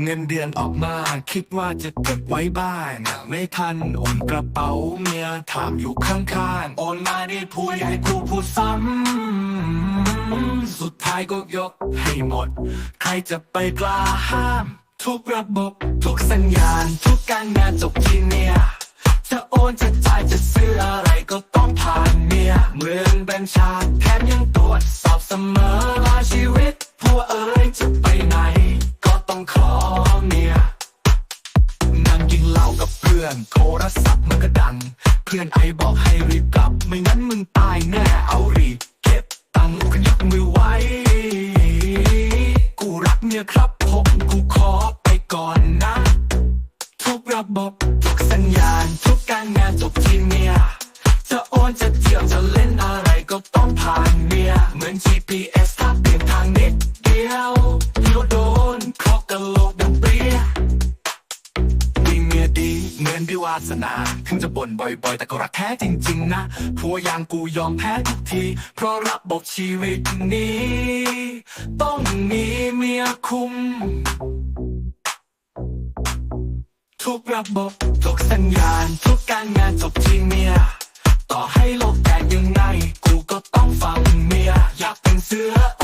เงินเดือนออกมาคิดว่าจะเก็บไว้บ้านไม่ทันโอนกระเป๋าเมียถามอยู่ข้างๆโอนมาได้ผู้ใหญ่กูพูดซ้ำสุดท้ายก็ยกให้หมด ใครจะไปกล้าห้าม ทุกระบบ ทุกสัญญาณ ทุกการงานจบที่เนี่ยจะโอนจะจ่ายจะซื้ออะไรก็ต้องผ่านเมียเหมือนแบงค์ชา พื่อน โทรศัพท์มันก็ดัง เพื่อนไอบอกให้รีบกลับ ไม่งั้นมึงตายแน่เอารีบเก็บตังค์กันยกมือไว้ กูรักเมียครับผมกูขอไปก่อนนะ ทุกระบบทุกสัญญาณ ทุกการงานจบที่เมียจะโอนจะเที่ยวจะเล่นอะไรก็ต้องผ่านเมียเหมือน GPS ถ้าเปลี่ยนทางนิดเดียวเดี๋ยวโดนเคอกกะโหลกดังเปรี้ย นดิวาสนาถึงจะบ่นบ่อยๆ แต่ก็รักแท้จริง ๆ นะผัวอย่างกูยอมแพ้ทุกที เพราะระบบชีวิตนี้ ต้องมีเมียคุม ทุกระบบทุกสัญญาณ ทุกการงานจบที่เมีย ต่อให้โลกแตกยังไง กูก็ต้องฟังเมีย อยากเป็นเสือ